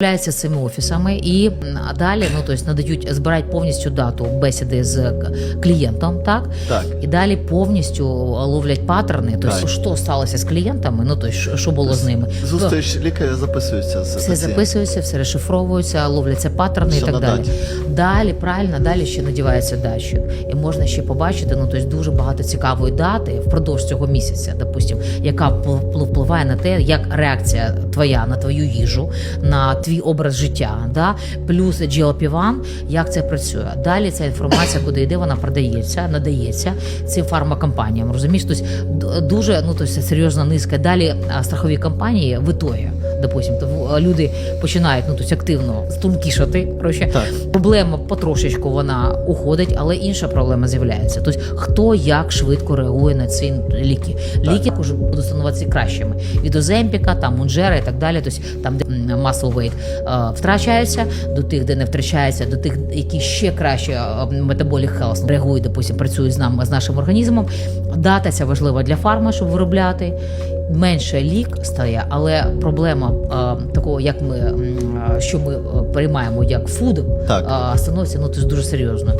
Являються цими офісами і далі ну тобто надають збирають повністю дату бесіди з клієнтом, так Так. і далі повністю ловлять паттерни. Тобто, що сталося з клієнтами, ну тобто, що- що було з ними. Зустріч лікаря записується Все пацієнтом. записується, все розшифровується, ловляться паттерни Все і так далі. даті. Далі, правильно, далі ще надівається датчик. І можна ще побачити ну, тобто дуже багато цікавої дати впродовж цього місяця, допустим, яка впл- впливає на те, як реакція твоя на твою їжу, на твій образ життя. Да? Плюс GLP-1, як це працює. Далі ця інформація, куди йде, вона продається, надається цим фармакомпаніям. Розумієш, тобто дуже ну, тобто, серйозна низка. Далі страхові компанії витоє. Допустим, то люди починають ну, тобто, активно стрункішати. Коротше, Так. проблема потрошечку вона уходить, але інша проблема з'являється. Тобто, хто як швидко реагує на ці ліки. Ліки також будуть становитися кращими. Від Оземпіка, там Мунджера і так далі. Тобто там, де muscle weight е, втрачається, до тих, де не втрачається, до тих, які ще краще е, metabolic health реагують, допустим, працюють з нами з нашим організмом. Дата ця важлива для фарма, щоб виробляти. Менше лік стає, але проблема е, такого, як ми е, що ми е, приймаємо як фуд, становиться ну, це дуже серйозною.